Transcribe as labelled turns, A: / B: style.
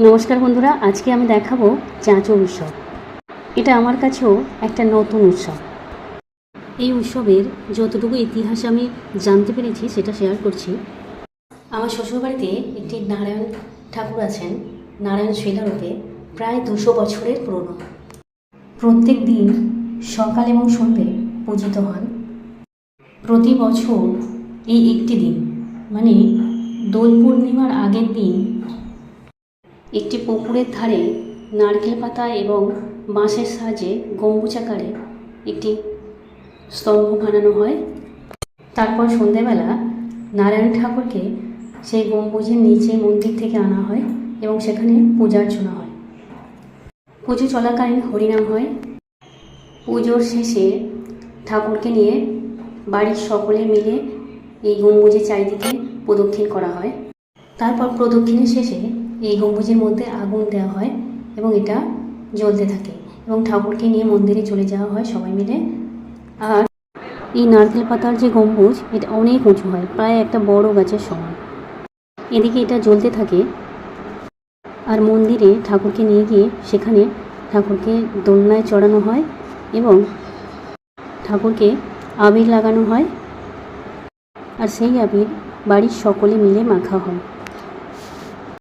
A: নমস্কার বন্ধুরা, আজকে আমি দেখাবো চাঁচো উৎসব। এটা আমার কাছেও একটা নতুন উৎসব। এই উৎসবের যতটুকু ইতিহাস আমি জানতে পেরেছি, সেটা শেয়ার করছি। আমার শ্বশুরবাড়িতে একটি নারায়ণ ঠাকুর আছেন, নারায়ণ শিলারূপে, প্রায় দুশো বছরের পুরনো। প্রত্যেক দিন সকাল এবং সন্ধ্যে পূজিত হন। প্রতি বছর এই একটি দিন মানে দোল পূর্ণিমার আগের দিন একটি পুকুরের ধারে নারকেল পাতা এবং বাঁশের সাহায্যে গম্বুজাকারে একটি স্তম্ভ বানানো হয়। তারপর সন্ধেবেলা নারায়ণ ঠাকুরকে সেই গম্বুজের নিচে মন্দির থেকে আনা হয় এবং সেখানে পূজার্চনা হয়। পুজো চলাকালীন হরিনাম হয়। পুজোর শেষে ঠাকুরকে নিয়ে বাড়ির সকলে মিলে এই গম্বুজের চারিদিকে প্রদক্ষিণ করা হয়। তারপর প্রদক্ষিণের শেষে এই গম্বুজের মধ্যে আগুন দেওয়া হয় এবং এটা জ্বলতে থাকে এবং ঠাকুরকে নিয়ে মন্দিরে চলে যাওয়া হয় সবাই মিলে। আর এই নারকেল পাতার যে গম্বুজ, এটা অনেক উঁচু হয়, প্রায় একটা বড় গাছের সমান। এদিকে এটা জ্বলতে থাকে আর মন্দিরে ঠাকুরকে নিয়ে গিয়ে সেখানে ঠাকুরকে দোলনায় চড়ানো হয় এবং ঠাকুরকে আবির লাগানো হয়। আর সেই আবির বাড়ির সকলে মিলে মাখা হয়।